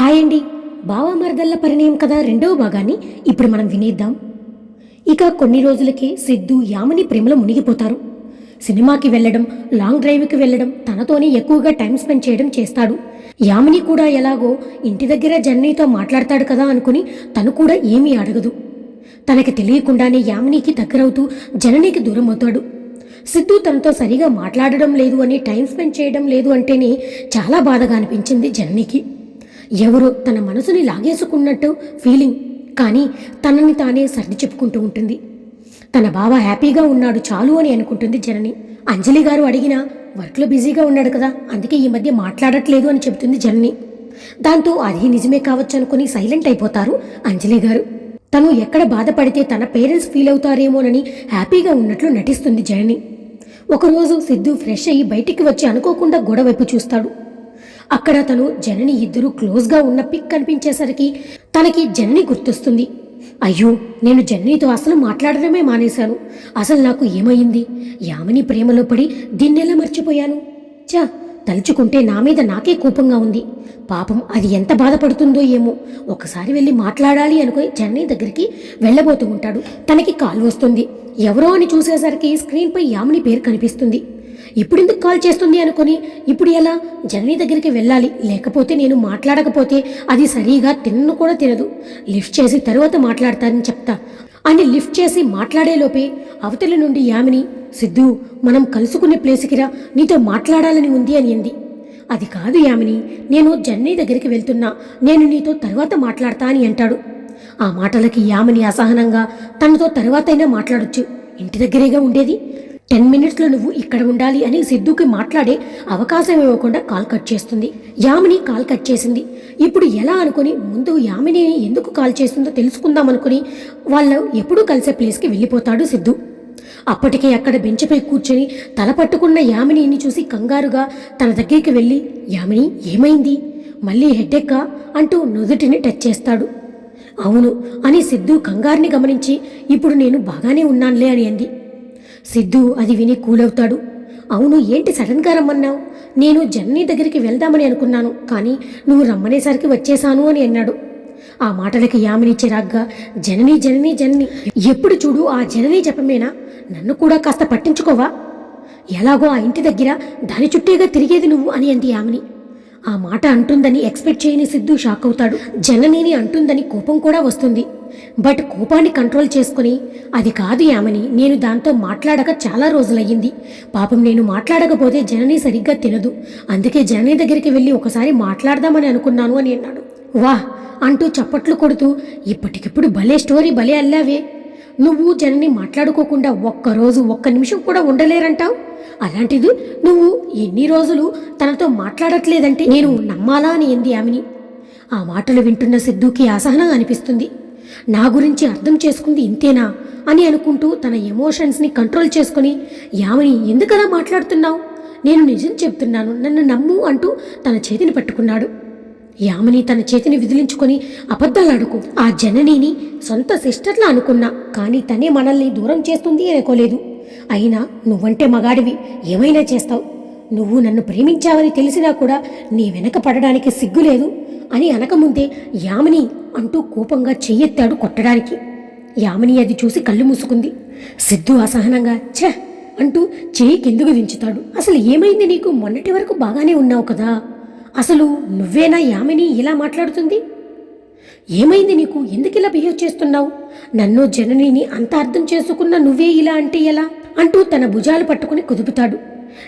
Hi అండి. బావమరదల్ల పరిణయం కథ రెండవ భాగాన్ని ఇప్పుడు మనం వినేద్దాం. ఇక కొన్ని రోజులకే సిద్ధు యామని ప్రేమలో మునిగిపోతారు. సినిమాకి వెళ్ళడం లాంగ్ డ్రైవ్కి వెళ్ళడం తనతోనే ఎక్కువగా టైం స్పెండ్ చేయడం చేస్తాడు. యామిని కూడా ఎలాగో ఇంటి దగ్గర జర్నీతో మాట్లాడతాడు కదా అనుకుని తను కూడా ఏమీ అడగదు. తనకి తెలియకుండానే యామినికి దగ్గరవుతూ జననికి దూరం అవుతాడు. సిద్ధు తనతో సరిగా మాట్లాడడం లేదు అని టైం స్పెండ్ చేయడం లేదు అంటేనే చాలా బాధగా అనిపించింది జననికి. ఎవరో తన మనసుని లాగేసుకున్నట్టు ఫీలింగ్ కానీ తనని తానే సర్ది చెప్పుకుంటూ ఉంటుంది. తన బావ హ్యాపీగా ఉన్నాడు చాలు అని అనుకుంటుంది జనని. అంజలి గారు అడిగినా వర్క్లో బిజీగా ఉన్నాడు కదా అందుకే ఈ మధ్య మాట్లాడట్లేదు అని చెబుతుంది జనని. దాంతో అది నిజమే కావచ్చు అనుకుని సైలెంట్ అయిపోతారు అంజలి గారు. తను ఎక్కడ బాధపడితే తన పేరెంట్స్ ఫీల్ అవుతారేమోనని హ్యాపీగా ఉన్నట్లు నటిస్తుంది జనని. ఒకరోజు సిద్ధు ఫ్రెష్ అయ్యి బయటికి వచ్చి అనుకోకుండా గొడవైపు చూస్తాడు. అక్కడ తను జనని ఇద్దరు క్లోజ్గా ఉన్న పిక్ కనిపించేసరికి తనకి జనని గుర్తొస్తుంది. అయ్యో నేను జననితో అసలు మాట్లాడడమే మానేశాను. అసలు నాకు ఏమైంది? యామిని ప్రేమలో పడి దీన్నెలా మర్చిపోయాను? చా తలుచుకుంటే నా మీద నాకే కోపంగా ఉంది. పాపం అది ఎంత బాధపడుతుందో ఏమో. ఒకసారి వెళ్ళి మాట్లాడాలి అనుకుని జనని దగ్గరికి వెళ్ళబోతూ ఉంటాడు. తనకి కాల్ వస్తుంది. ఎవరో అని చూసేసరికి స్క్రీన్పై యామిని పేరు కనిపిస్తుంది. ఇప్పుడు ఎందుకు కాల్ చేస్తుంది అనుకుని? ఇప్పుడు ఎలా? జనని దగ్గరికి వెళ్ళాలి. లేకపోతే నేను మాట్లాడకపోతే అది సరిగా తిన్ను కూడా తినదు. లిఫ్ట్ చేసి తరువాత మాట్లాడతానని చెప్తా. అని లిఫ్ట్ చేసి మాట్లాడేలోపే అవతలి నుండి యామిని సిద్ధు మనం కలుసుకునే ప్లేస్కి రా నీతో మాట్లాడాలని ఉంది అని అంది. అది కాదు యామిని నేను జన్నీ దగ్గరికి వెళ్తున్నా నేను నీతో తర్వాత మాట్లాడతా అని అంటాడు. ఆ మాటలకి యామిని అసహనంగా తనతో తర్వాతైనా మాట్లాడొచ్చు. ఇంటి దగ్గరేగా ఉండేది? టెన్ మినిట్స్లో నువ్వు ఇక్కడ ఉండాలి అని సిద్ధుకి మాట్లాడే అవకాశం ఇవ్వకుండా కాల్ కట్ చేస్తుంది. యామిని కాల్ కట్ చేసింది. ఇప్పుడు ఎలా అనుకుని ముందు యామిని ఎందుకు కాల్ చేస్తుందో తెలుసుకుందాం అనుకుని వాళ్ళు ఎప్పుడూ కలిసే ప్లేస్కి వెళ్ళిపోతాడు సిద్ధు. అప్పటికే అక్కడ బెంచ్పై కూర్చొని తల పట్టుకున్న యామినిని చూసి కంగారుగా తన దగ్గరికి వెళ్ళి యామిని ఏమైంది? మళ్ళీ హెడ్డెక్కా అంటూ నుదుటిని టచ్ చేస్తాడు. అవును అని సిద్ధు కంగారుని గమనించి ఇప్పుడు నేను బాగానే ఉన్నానులే అని అంది. సిద్ధు అది విని కూలవుతాడు. అవును ఏంటి సడన్గా రమ్మన్నావు? నేను జర్నీ దగ్గరికి వెళ్దామని అనుకున్నాను కానీ నువ్వు రమ్మనేసరికి వచ్చేశాను అని అన్నాడు. ఆ మాటలకి యామిని చిరాగ్గా జనని జనని జనని. ఎప్పుడు చూడు ఆ జనని జపమేనా? నన్ను కూడా కాస్త పట్టించుకోవా? ఎలాగో ఆ ఇంటి దగ్గర దాని చుట్టేగా తిరిగేది నువ్వు అని అంది యామిని. ఆ మాట అంటుందని ఎక్స్పెక్ట్ చేయని సిద్ధు షాక్ అవుతాడు జననేని అంటుందని కోపం కూడా వస్తుంది. బట్ కోపాన్ని కంట్రోల్ చేసుకుని అది కాదు యామని నేను దాంతో మాట్లాడక చాలా రోజులయ్యింది. పాపం నేను మాట్లాడకపోతే జనని సరిగ్గా తినదు. అందుకే జనని దగ్గరికి వెళ్ళి ఒకసారి మాట్లాడదామని అనుకున్నాను అని అన్నాడు. వాహ్! అంటూ చప్పట్లు కొడుతూ ఇప్పటికిప్పుడు భలే స్టోరీ భలే అల్లావే! నువ్వు జనని మాట్లాడుకోకుండా ఒక్కరోజు ఒక్క నిమిషం కూడా ఉండలేరంటావు? అలాంటిది నువ్వు ఎన్ని రోజులు తనతో మాట్లాడట్లేదంటే నేను నమ్మాలా అని ఎంది ఆమెని ఆ మాటలు వింటున్న సిద్ధుకి అసహనం అనిపిస్తుంది. నా గురించి అర్థం చేసుకుంది ఇంతేనా అని అనుకుంటూ తన ఎమోషన్స్ని కంట్రోల్ చేసుకుని యామిని ఎందుకలా మాట్లాడుతున్నావు? నేను నిజం చెప్తున్నాను నన్ను నమ్ము అంటూ తన చేతిని పట్టుకున్నాడు. యామిని తన చేతిని విదిలించుకొని అబద్ధాలాడుకు. ఆ జననిని సొంత సిస్టర్లా అనుకున్నా కానీ తనే మనల్ని దూరం చేస్తుంది అనుకోలేదు. అయినా నువ్వంటే మగాడివి ఏమైనా చేస్తావు? నువ్వు నన్ను ప్రేమించావని తెలిసినా కూడా నీ వెనక పడడానికి సిగ్గులేదు అని అనకముందే యామిని అంటూ కోపంగా చెయ్యెత్తాడు కొట్టడానికి. యామిని అది చూసి కళ్ళు మూసుకుంది. సిద్ధు అసహనంగా ఛ! అంటూ చేయి కిందుకు దించుతాడు అసలు ఏమైంది నీకు? మొన్నటి వరకు బాగానే ఉన్నావు కదా. అసలు నువ్వేనా యామిని ఇలా మాట్లాడుతుంది? ఏమైంది నీకు? ఎందుకు ఇలా బిహేవ్ చేస్తున్నావు? నన్ను జననిని అంత అర్థం చేసుకున్న నువ్వే ఇలా అంటే ఎలా? అంటూ తన భుజాలు పట్టుకుని కుదుపుతాడు.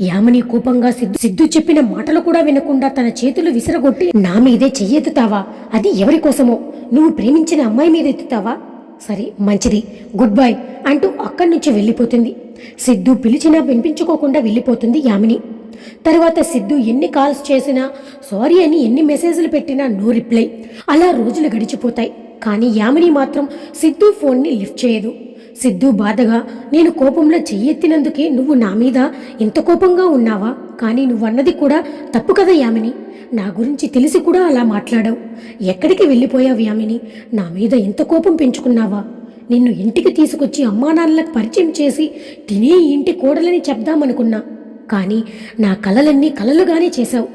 యామిని కోపంగా సిద్ధు సిద్ధు చెప్పిన మాటలు కూడా వినకుండా తన చేతులు విసిరగొట్టి నా మీదే చెయ్యెత్తుతావా? అది ఎవరి కోసమో? నువ్వు ప్రేమించిన అమ్మాయి మీద ఎత్తుతావా? సరే మంచిది. గుడ్ బై అంటూ అక్కడి నుంచి వెళ్ళిపోతుంది. సిద్ధు పిలిచినా వినిపించుకోకుండా వెళ్ళిపోతుంది యామిని. తర్వాత సిద్ధు ఎన్ని కాల్స్ చేసినా సారీ అని ఎన్ని మెసేజ్లు పెట్టినా నో రిప్లై. అలా రోజులు గడిచిపోతాయి. కానీ యామిని మాత్రం సిద్ధు ఫోన్ని లిఫ్ట్ చేయదు. సిద్ధు బాధగా నేను కోపంలో చెయ్యెత్తినందుకే నువ్వు నా మీద ఇంత కోపంగా ఉన్నావా? కానీ నువ్వన్నది కూడా తప్పు కదా యామిని? నా గురించి తెలిసి కూడా అలా మాట్లాడావు. ఎక్కడికి వెళ్ళిపోయావు యామిని? నా మీద ఇంత కోపం పెంచుకున్నావా? నిన్ను ఇంటికి తీసుకొచ్చి అమ్మానాన్నలకు పరిచయం చేసి తినే ఇంటి కోడలని చెప్దామనుకున్నా. కానీ నా కలలన్నీ కలలుగానే చేశావు.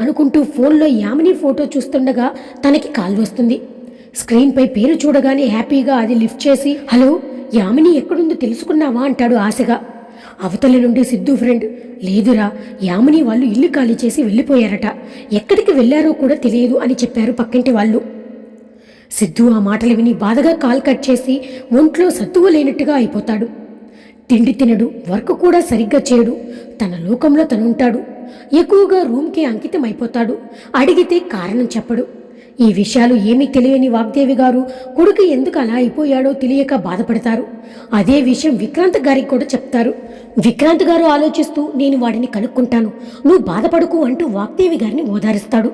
అనుకుంటూ ఫోన్లో యామిని ఫోటో చూస్తుండగా తనకి కాల్ వస్తుంది. స్క్రీన్పై పేరు చూడగానే హ్యాపీగా అది లిఫ్ట్ చేసి హలో యామిని ఎక్కడుందో తెలుసుకున్నావా? అంటాడు ఆశగా. అవతలి నుండి సిద్ధు ఫ్రెండ్ లేదురా యామిని వాళ్ళు ఇల్లు ఖాళీ చేసి వెళ్ళిపోయారట. ఎక్కడికి వెళ్ళారో కూడా తెలియదు అని చెప్పారు పక్కింటి వాళ్ళు. సిద్ధు ఆ మాటలు విని బాధగా కాల్ కట్ చేసి ఒంట్లో సత్తువ లేనట్టుగా అయిపోతాడు. తిండి తినడు వర్క్ కూడా సరిగ్గా చేయడు. తన లోకంలో తనుంటాడు ఎక్కువగా రూమ్కి అంకితం అయిపోతాడు అడిగితే కారణం చెప్పడు. ఈ విషయాలు ఏమీ తెలియని వాగ్దేవి గారు కొడుకు ఎందుకు అలా అయిపోయాడో తెలియక బాధపడతారు. అదే విషయం విక్రాంత్ గారికి కూడా చెప్తారు. విక్రాంత్ గారు ఆలోచిస్తూ నేను వాడిని కనుక్కుంటాను. నువ్వు బాధపడకు అంటూ వాగ్దేవి గారిని ఓదారుస్తాడు.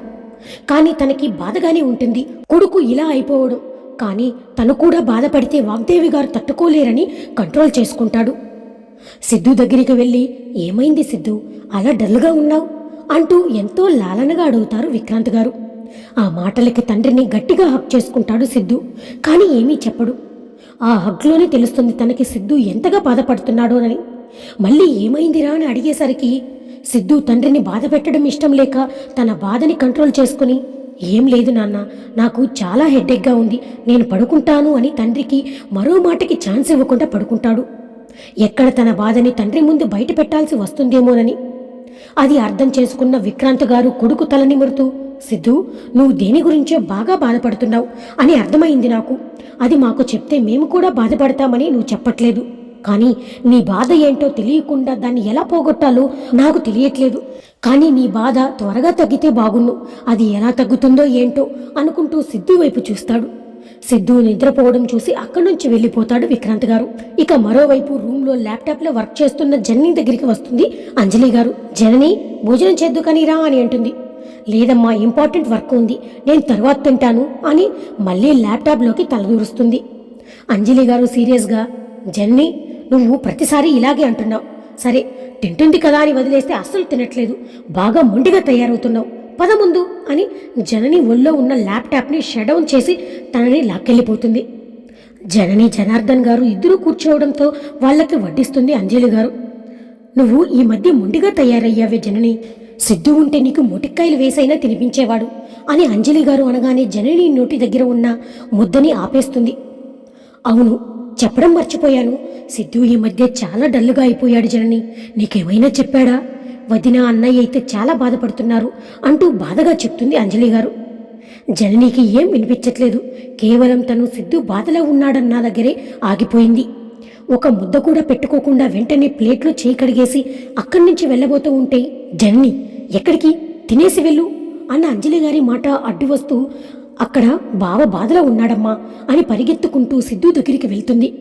కానీ తనకి బాధగానే ఉంటుంది. కొడుకు ఇలా అయిపోవడం కానీ తను కూడా బాధపడితే వాగ్దేవి గారు తట్టుకోలేరని కంట్రోల్ చేసుకుంటాడు. సిద్ధు దగ్గరికి వెళ్ళి ఏమైంది సిద్ధు? అలా డల్గా ఉన్నావు? అంటూ ఎంతో లాలనగా అడుగుతారు విక్రాంత్ గారు. ఆ మాటలకి తండ్రిని గట్టిగా హక్ చేసుకుంటాడు సిద్ధు కానీ ఏమీ చెప్పడు. ఆ హగ్లోనే తెలుస్తుంది తనకి సిద్ధు ఎంతగా బాధపడుతున్నాడోనని. మళ్ళీ ఏమైందిరా అని అడిగేసరికి సిద్ధు తండ్రిని బాధ పెట్టడం ఇష్టం లేక తన బాధని కంట్రోల్ చేసుకుని ఏం లేదు నాన్న నాకు చాలా హెడ్డెక్గా ఉంది. నేను పడుకుంటాను అని తండ్రికి మరో మాటకి ఛాన్స్ ఇవ్వకుండా పడుకుంటాడు. ఎక్కడ తన బాధని తండ్రి ముందు బయట పెట్టాల్సి వస్తుందేమోనని. అది అర్థం చేసుకున్న విక్రాంత్ గారు కొడుకు తలనిమురుతూ సిద్ధు నువ్వు దేని గురించో బాగా బాధపడుతున్నావు అని అర్థమైంది నాకు. అది మాకు చెప్తే మేము కూడా బాధపడతామని నువ్వు చెప్పట్లేదు. కానీ నీ బాధ ఏంటో తెలియకుండా దాన్ని ఎలా పోగొట్టాలో నాకు తెలియట్లేదు. కానీ నీ బాధ త్వరగా తగ్గితే బాగున్ను అది ఎలా తగ్గుతుందో ఏంటో అనుకుంటూ సిద్ధు వైపు చూస్తాడు. సిద్ధు నిద్రపోవడం చూసి అక్కడి నుంచి వెళ్ళిపోతాడు విక్రాంత్ గారు. ఇక మరోవైపు రూమ్లో ల్యాప్టాప్లో వర్క్ చేస్తున్న జనని దగ్గరికి వస్తుంది అంజలి గారు. జనని భోజనం చేద్దు రా అని అంటుంది. లేదమ్మా ఇంపార్టెంట్ వర్క్ ఉంది. నేను తర్వాత తింటాను అని మళ్ళీ ల్యాప్టాప్లోకి తలదూరుస్తుంది. అంజలి గారు సీరియస్గా జనని నువ్వు ప్రతిసారి ఇలాగే అంటున్నావు. సరే తింటుంది కదా అని వదిలేస్తే అస్సలు తినట్లేదు. బాగా మొండిగా తయారవుతున్నావు. పద ముందు అని జనని ఒళ్ళో ఉన్న ల్యాప్టాప్ని షడౌన్ చేసి తనని లాక్కెళ్ళిపోతుంది. జనని జనార్దన్ గారు ఇద్దరూ కూర్చోవడంతో వాళ్ళకి వడ్డిస్తుంది అంజలి గారు. నువ్వు ఈ మధ్య మొండిగా తయారయ్యావే జనని. సిద్ధు ఉంటే నీకు మొటిక్కాయలు వేసైనా తినిపించేవాడు అని అంజలి గారు అనగానే జనని నోటి దగ్గర ఉన్న ముద్దని ఆపేస్తుంది. అవును చెప్పడం మర్చిపోయాను. సిద్ధు ఈ మధ్య చాలా డల్లుగా అయిపోయాడు జనని. నీకేమైనా చెప్పాడా? వదిన అన్నయ్య అయితే చాలా బాధపడుతున్నారు అంటూ బాధగా చెప్తుంది అంజలి గారు. జననీకి ఏం వినిపించట్లేదు. కేవలం తను సిద్ధు బాధలో ఉన్నాడన్న దగ్గరే ఆగిపోయింది. ఒక ముద్ద కూడా పెట్టుకోకుండా వెంటనే ప్లేట్లో చేయి కడిగేసి అక్కడి నుంచి వెళ్ళబోతూ ఉంటే జనని ఎక్కడికి? తినేసి వెళ్ళు అన్న అంజలి గారి మాట అడ్డు వస్తూ అక్కడ బావ బాధలో ఉన్నాడమ్మా అని పరిగెత్తుకుంటూ సిద్ధు దగ్గరికి వెళ్తుంది.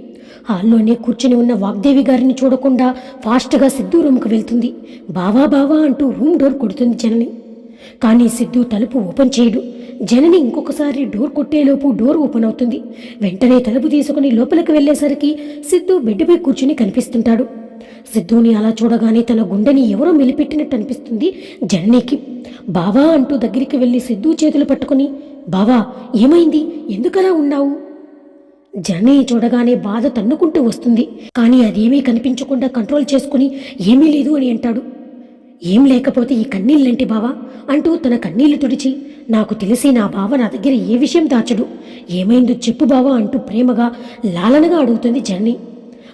హాల్లోనే కూర్చుని ఉన్న వాగ్దేవి గారిని చూడకుండా ఫాస్ట్గా సిద్ధు రూమ్కి వెళ్తుంది. బావా బావా అంటూ రూమ్ డోర్ కొడుతుంది జనని. కానీ సిద్ధు తలుపు ఓపెన్ చేయడు. జనని ఇంకొకసారి డోర్ కొట్టేలోపు డోర్ ఓపెన్ అవుతుంది. వెంటనే తలుపు తీసుకుని లోపలికి వెళ్ళేసరికి సిద్ధు బెడ్పై కూర్చుని కనిపిస్తుంటాడు. సిద్ధుని అలా చూడగానే తన గుండెని ఎవరో మెలిపెట్టినట్టు అనిపిస్తుంది జననీకి. బావా అంటూ దగ్గరికి వెళ్ళి సిద్ధు చేతులు పట్టుకుని బావా ఏమైంది? ఎందుకలా ఉన్నావు? జననీ చూడగానే బాధ తన్నుకుంటూ వస్తుంది. కానీ అదేమీ కనిపించకుండా కంట్రోల్ చేసుకుని ఏమీ లేదు అని అంటాడు. ఏం లేకపోతే ఈ కన్నీళ్ళంటి బావా? అంటూ తన కన్నీళ్ళు తుడిచి నాకు తెలిసి నా బావ నా దగ్గర ఏ విషయం దాచడు. ఏమైందో చెప్పు బావా అంటూ ప్రేమగా లాలనగా అడుగుతుంది జర్నీ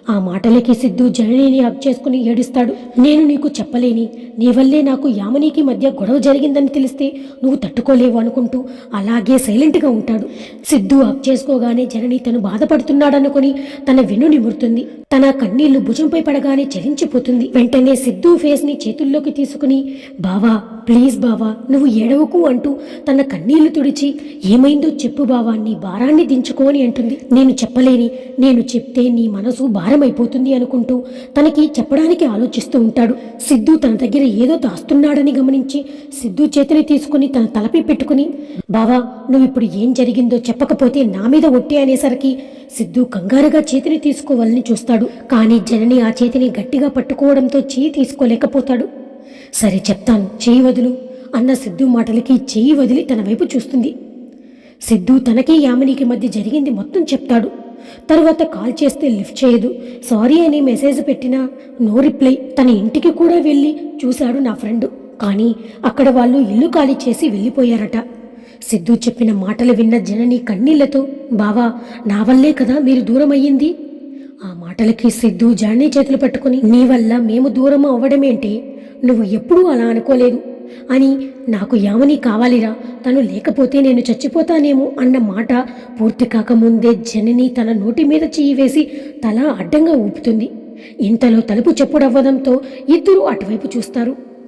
ఆ మాటలకి సిద్ధు జననిని హక్ చేసుకుని ఏడుస్తాడు. నేను నీకు చెప్పలేని నీ వల్లే నాకు యామనీకి మధ్య గొడవ జరిగిందని తెలిస్తే నువ్వు తట్టుకోలేవు అనుకుంటూ అలాగే సైలెంట్గా ఉంటాడు. సిద్ధు హక్ చేసుకోగానే జనని తను బాధపడుతున్నాడనుకుని తన వెన్ను నిమురుతుంది. తన కన్నీళ్ళు భుజంపై పడగానే చలించిపోతుంది. వెంటనే సిద్ధు ఫేస్ని చేతుల్లోకి తీసుకుని బావా ప్లీజ్ బావా నువ్వు ఏడవకు అంటూ తన కన్నీళ్ళు తుడిచి ఏమైందో చెప్పు బావా నీ భారాన్ని దించుకోని అంటుంది. నేను చెప్పలేని నేను చెప్తే నీ మనసు భారమైపోతుంది అనుకుంటూ తనకి చెప్పడానికి ఆలోచిస్తూ ఉంటాడు. సిద్ధు తన దగ్గర ఏదో దాస్తున్నాడని గమనించి సిద్ధు చేతిని తీసుకుని తన తలపై పెట్టుకుని బావా నువ్వు ఇప్పుడు ఏం జరిగిందో చెప్పకపోతే నా మీద ఒట్టి అనేసరికి సిద్ధు కంగారుగా చేతిని తీసుకోవాలని చూస్తాడు. కానీ జనని ఆ చేతిని గట్టిగా పట్టుకోవడంతో చేయి తీసుకోలేకపోతాడు. సరే చెప్తాను చేయి వదులు. అన్న సిద్ధు మాటలకి చెయ్యి వదిలి తన వైపు చూస్తుంది. సిద్ధు తనకి యామినికి మధ్య జరిగింది మొత్తం చెప్తాడు. తర్వాత కాల్ చేస్తే లిఫ్ట్ చేయదు. సారీ అని మెసేజ్ పెట్టినా నో రిప్లై. తన ఇంటికి కూడా వెళ్ళి చూశాడు నా ఫ్రెండ్. కానీ అక్కడ వాళ్ళు ఇల్లు ఖాళీ చేసి వెళ్ళిపోయారట. సిద్ధు చెప్పిన మాటలు విన్న జనని కన్నీళ్ళతో బావా నా వల్లే కదా మీరు దూరం అయ్యింది ఆ మాటలకి సిద్ధు జానీ చేతులు పట్టుకుని నీ వల్ల మేము దూరం అవ్వడమేంటి? నువ్వు ఎప్పుడూ అలా అనుకోలేదు. అని నాకు యామని కావాలిరా. తను లేకపోతే నేను చచ్చిపోతానేమో అన్న మాట పూర్తి కాకముందే జనని తన నోటి మీద చెయ్యి వేసి తల అడ్డంగా ఊపుతుంది. ఇంతలో తలుపు చెప్పుడవ్వడంతో ఇద్దరూ అటువైపు చూస్తారు.